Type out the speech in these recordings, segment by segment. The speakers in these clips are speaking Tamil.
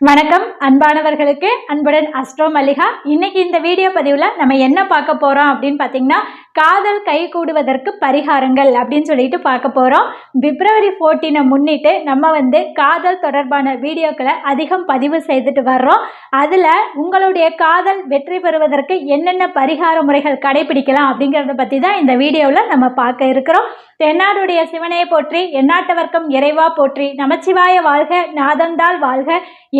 வணக்கம். அன்பானவர்களுக்கு அன்புடன் அஸ்ட்ரோ மல்லிகா. இன்னைக்கு இந்த வீடியோ பதிவில் நம்ம என்ன பார்க்க போகிறோம் அப்படின்னு பார்த்தீங்கன்னா காதல் கை கூடுவதற்கு பரிகாரங்கள் அப்படின்னு சொல்லிட்டு பார்க்க போகிறோம் பிப்ரவரி 14 முன்னிட்டு நம்ம வந்து காதல் தொடர்பான வீடியோக்களை அதிகம் பதிவு செய்துட்டு வர்றோம். அதில் உங்களுடைய காதல் வெற்றி பெறுவதற்கு என்னென்ன பரிகார முறைகள் கடைபிடிக்கலாம் அப்படிங்கிறத பற்றி தான் இந்த வீடியோவில் நம்ம பார்க்க இருக்கிறோம். தென்னாடுடைய சிவனையை போற்றி எந்நாட்டவர்க்கம் இறைவா போற்றி நமச்சிவாய வாழ்க நாதந்தாள் வாழ்க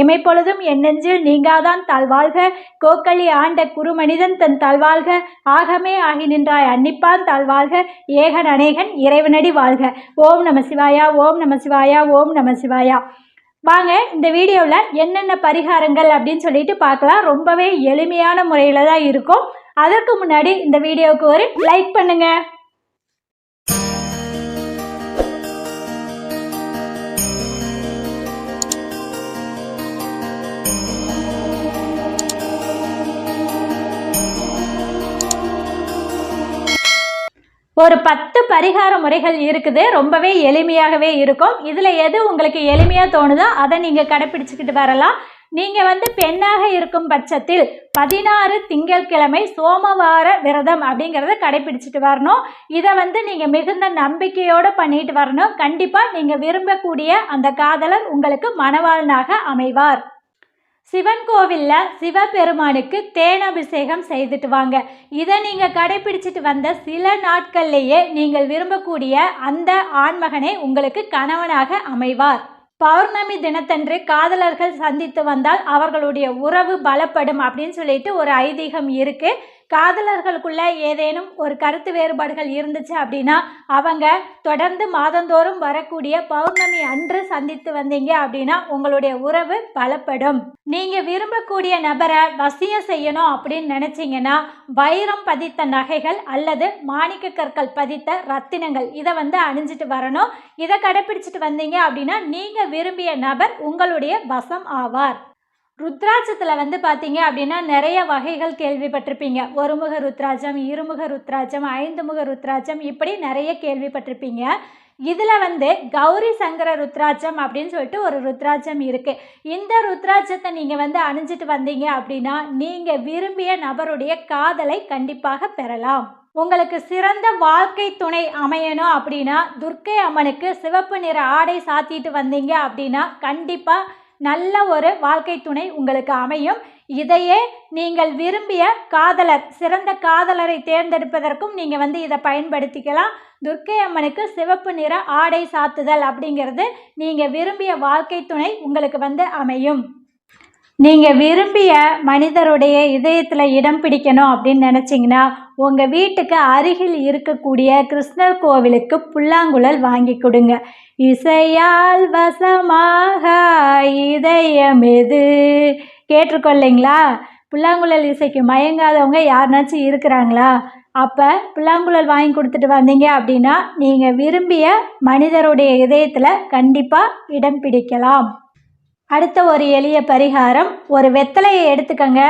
இமைப்பொழுதும் என்னெஞ்சில் நீங்காதான் நீங்காதான் தாழ்வாழ்க கோக்களி ஆண்ட குருமனிதன் தன் தாழ்வாழ்க ஆகமே ஆகி நின்றாய் அன்னிப்பான் தாழ்வாழ்க ஏகன் அநேகன் இறைவனடி வாழ்க. ஓம் நம சிவாயா ஓம் நம சிவாயா ஓம் நம சிவாயா. வாங்க இந்த வீடியோவில் என்னென்ன பரிகாரங்கள் அப்படின்னு சொல்லிட்டு பார்க்கலாம். ரொம்பவே எளிமையான முறையில் தான் இருக்கும். அதற்கு முன்னாடி இந்த வீடியோவுக்கு ஒரு லைக் பண்ணுங்க. ஒரு பத்து பரிகார முறைகள் இருக்குது. ரொம்பவே எளிமையாகவே இருக்கும். இதில் எது உங்களுக்கு எளிமையாக தோணுதோ அதை நீங்கள் கடைப்பிடிச்சிக்கிட்டு வரலாம். நீங்கள் வந்து பெண்ணாக இருக்கும் பட்சத்தில் பதினாறு திங்கட்கிழமை சோமவார விரதம் அப்படிங்கிறத கடைப்பிடிச்சிட்டு வரணும். இதை வந்து நீங்கள் மிகுந்த நம்பிக்கையோடு பண்ணிட்டு வரணும். கண்டிப்பாக நீங்கள் விரும்பக்கூடிய அந்த காதலர் உங்களுக்கு மணவாளனாக அமைவார். சிவன் கோவிலில் சிவபெருமானுக்கு தேனாபிஷேகம் செய்துட்டு வாங்க. இதை நீங்கள் கடைபிடிச்சிட்டு வந்த சில நாட்கள்லேயே நீங்கள் விரும்பக்கூடிய அந்த ஆண்மகனே உங்களுக்கு கணவனாக அமைவார். பௌர்ணமி தினத்தன்று காதலர்கள் சந்தித்து வந்தால் அவர்களுடைய உறவு பலப்படும் அப்படின்னு சொல்லிட்டு ஒரு ஐதீகம் இருக்குது காதலர்களுக்குள்ள ஏதேனும் ஒரு கருத்து வேறுபாடுகள் இருந்துச்சு அப்படின்னா அவங்க தொடர்ந்து மாதந்தோறும் வரக்கூடிய பௌர்ணமி அன்று சந்தித்து வந்தீங்க அப்படின்னா உங்களுடைய உறவு பலப்படும். நீங்க விரும்பக்கூடிய நபரை வசியம் செய்யணும் அப்படின்னு நினைச்சீங்கன்னா வைரம் பதித்த நகைகள் அல்லது மாணிக்க கற்கள் பதித்த ரத்தினங்கள் இதை வந்து அணிஞ்சிட்டு வரணும். இதை கடைப்பிடிச்சிட்டு வந்தீங்க அப்படின்னா நீங்க விரும்பிய நபர் உங்களுடைய வசம் ஆவார். ருத்ராட்சத்தில் வந்து பார்த்தீங்க அப்படின்னா நிறைய வகைகள் கேள்விப்பட்டிருப்பீங்க. ஒருமுக ருத்ராட்சம் இருமுக ருத்ராட்சம் ஐந்து முக ருத்ராட்சம் இப்படி நிறைய கேள்விப்பட்டிருப்பீங்க. இதில் வந்து கௌரி சங்கர ருத்ராட்சம் அப்படின்னு சொல்லிட்டு ஒரு ருத்ராட்சம் இருக்குது இந்த ருத்ராட்சத்தை நீங்கள் வந்து அணிஞ்சிட்டு வந்தீங்க அப்படின்னா நீங்கள் விரும்பிய நபருடைய காதலை கண்டிப்பாக பெறலாம். உங்களுக்கு சிறந்த வாழ்க்கை துணை அமையணும் அப்படின்னா துர்க்கை அம்மனுக்கு சிவப்பு நிற ஆடை சாத்திட்டு வந்தீங்க அப்படின்னா கண்டிப்பாக நல்ல ஒரு வாழ்க்கை துணை உங்களுக்கு அமையும். இதையே நீங்கள் விரும்பிய காதலர் சிறந்த காதலரை தேர்ந்தெடுப்பதற்கும் நீங்கள் வந்து இதை பயன்படுத்திக்கலாம். துர்க்கை அம்மனுக்கு சிவப்பு நிற ஆடை சாத்துதல் அப்படிங்கிறது நீங்கள் விரும்பிய வாழ்க்கை துணை உங்களுக்கு வந்து அமையும். நீங்கள் விரும்பிய மனிதருடைய இதயத்தில் இடம் பிடிக்கணும் அப்படின்னு நினச்சிங்கன்னா உங்கள் வீட்டுக்கு அருகில் இருக்கக்கூடிய கிருஷ்ணர் கோவிலுக்கு புல்லாங்குழல் வாங்கி கொடுங்க. இசையால் வசமாக இதயம் எது கேட்டிருக்கோம் புல்லாங்குழல் இசைக்கு மயங்காதவங்க யாருனாச்சும் இருக்கிறாங்களா? அப்போ புல்லாங்குழல் வாங்கி கொடுத்துட்டு வந்தீங்க அப்படின்னா நீங்கள் விரும்பிய மனிதருடைய இதயத்தில் கண்டிப்பாக இடம் பிடிக்கலாம். அடுத்த ஒரு எளிய பரிகாரம். ஒரு வெத்தலையை எடுத்துக்கங்க.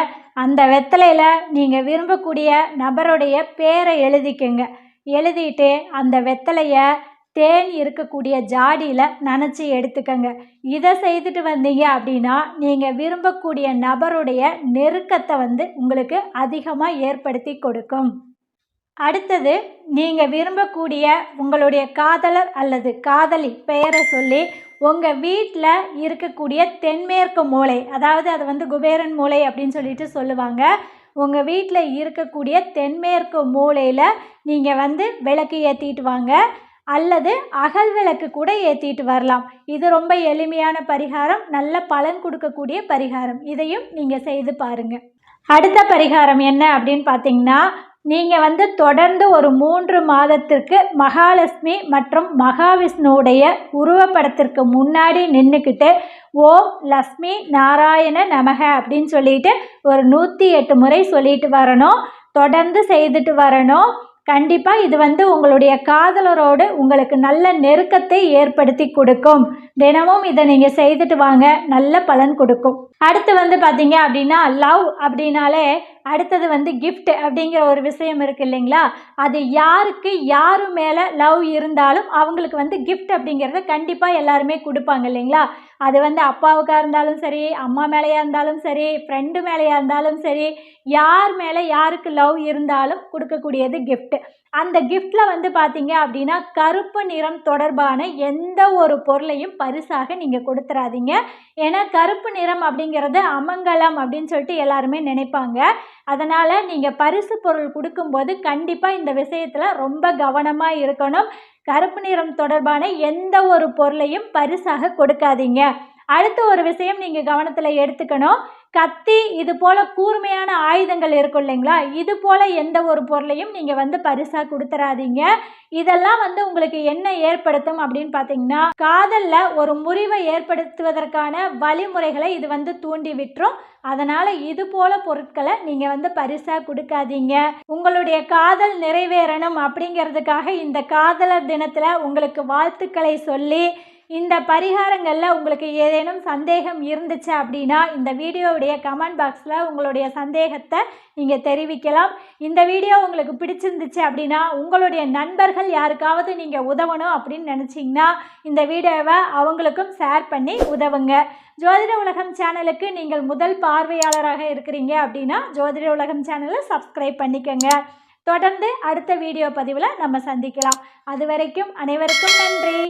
அந்த வெத்தலையில் நீங்கள் விரும்பக்கூடிய நபருடைய பேரை எழுதிக்கங்க. எழுதிட்டு அந்த வெத்தலையை தேன் இருக்கக்கூடிய ஜாடியில் நினச்சி எடுத்துக்கங்க. இதை செய்துட்டு வந்தீங்க அப்படின்னா நீங்கள் விரும்பக்கூடிய நபருடைய நெருக்கத்தை வந்து உங்களுக்கு அதிகமாக ஏற்படுத்தி கொடுக்கும். அடுத்தது நீங்கள் விரும்பக்கூடிய உங்களுடைய காதலர் அல்லது காதலி பெயரை சொல்லி உங்கள் வீட்டில் இருக்கக்கூடிய தென்மேற்கு மூலை அதாவது அது வந்து குபேரன் மூலை அப்படின்னு சொல்லிட்டு சொல்லுவாங்க. உங்கள் வீட்டில் இருக்கக்கூடிய தென்மேற்கு மூலையில் நீங்கள் வந்து விளக்கு ஏற்றிட்டு வாங்க. அல்லது அகல் விளக்கு கூட ஏற்றிட்டு வரலாம். இது ரொம்ப எளிமையான பரிகாரம் நல்ல பலன் கொடுக்கக்கூடிய பரிகாரம். இதையும் நீங்கள் செய்து பாருங்கள் அடுத்த பரிகாரம் என்ன அப்படின்னு பார்த்தீங்கன்னா நீங்கள் வந்து தொடர்ந்து ஒரு மூன்று மாதத்திற்கு மகாலட்சுமி மற்றும் மகாவிஷ்ணுவுடைய உருவப்படத்திற்கு முன்னாடி நின்றுக்கிட்டு ஓம் லக்ஷ்மி நாராயண நமக அப்படின்னு சொல்லிட்டு ஒரு நூற்றி எட்டு முறை சொல்லிட்டு வரணும் தொடர்ந்து செய்துட்டு வரணும். கண்டிப்பாக இது வந்து உங்களுடைய காதலரோடு உங்களுக்கு நல்ல நெருக்கத்தை ஏற்படுத்தி கொடுக்கும். தினமும் இதை நீங்கள் செய்துட்டு வாங்க நல்ல பலன் கொடுக்கும். அடுத்து வந்து பார்த்தீங்க அப்படின்னா லவ் அப்படின்னாலே அடுத்தது வந்து கிஃப்ட் அப்படிங்கிற ஒரு விஷயம் இருக்குது இல்லைங்களா? அது யாருக்கு யாரு மேலே லவ் இருந்தாலும் அவங்களுக்கு வந்து கிஃப்ட் அப்படிங்கிறத கண்டிப்பாக எல்லாருமே கொடுப்பாங்க இல்லைங்களா? அது வந்து அப்பாவுக்காக இருந்தாலும் சரி அம்மா மேலேயா இருந்தாலும் சரி ஃப்ரெண்டு மேலேயா இருந்தாலும் சரி யார் மேலே யாருக்கு லவ் இருந்தாலும் கொடுக்கக்கூடியது கிஃப்ட்டு அந்த கிஃப்டில் வந்து பார்த்தீங்க அப்படின்னா கருப்பு நிறம் தொடர்பான எந்த ஒரு பொருளையும் பரிசாக நீங்கள் கொடுத்துறாதீங்க. ஏன்னா கருப்பு நிறம் அப்படிங்கிறது அமங்கலம் அப்படின்னு சொல்லிட்டு எல்லாருமே நினைப்பாங்க. அதனால் நீங்கள் பரிசு பொருள் கொடுக்கும்போது கண்டிப்பாக இந்த விஷயத்தில் ரொம்ப கவனமாக இருக்கணும். கருப்பு நிறம் தொடர்பான எந்த ஒரு பொருளையும் பரிசாக கொடுக்காதீங்க. அடுத்த ஒரு விஷயம் நீங்கள் கவனத்தில் எடுத்துக்கணும். கத்தி இது போல் கூர்மையான ஆயுதங்கள் இருக்கும் இல்லைங்களா? இது போல் எந்த ஒரு பொருளையும் நீங்கள் வந்து பரிசாக கொடுத்துறாதீங்க. இதெல்லாம் வந்து உங்களுக்கு என்ன ஏற்படுத்தும் அப்படின்னு பார்த்தீங்கன்னா காதலில் ஒரு முறிவை ஏற்படுத்துவதற்கான வழிமுறைகளை இது வந்து தூண்டி விட்டுரும். அதனால் இது போல பொருட்களை நீங்கள் வந்து பரிசாக கொடுக்காதீங்க. உங்களுடைய காதல் நிறைவேறணும் அப்படிங்கிறதுக்காக இந்த காதலர் தினத்தில் உங்களுக்கு வாழ்த்துக்களை சொல்லி இந்த பரிகாரங்களில் உங்களுக்கு ஏதேனும் சந்தேகம் இருந்துச்சு அப்படின்னா இந்த வீடியோவுடைய கமெண்ட் பாக்ஸில் உங்களுடைய சந்தேகத்தை நீங்கள் தெரிவிக்கலாம். இந்த வீடியோ உங்களுக்கு பிடிச்சிருந்துச்சு அப்படின்னா உங்களுடைய நண்பர்கள் யாருக்காவது நீங்கள் உதவணும் அப்படின்னு நினச்சிங்கன்னா இந்த வீடியோவை அவங்களுக்கும் ஷேர் பண்ணி உதவுங்க. ஜோதிட உலகம் சேனலுக்கு நீங்கள் முதல் பார்வையாளராக இருக்கிறீங்க அப்படின்னா ஜோதிட உலகம் சேனலை சப்ஸ்கிரைப் பண்ணிக்கோங்க. தொடர்ந்து அடுத்த வீடியோ பதிவில் நம்ம சந்திக்கலாம். அது வரைக்கும் அனைவருக்கும் நன்றி.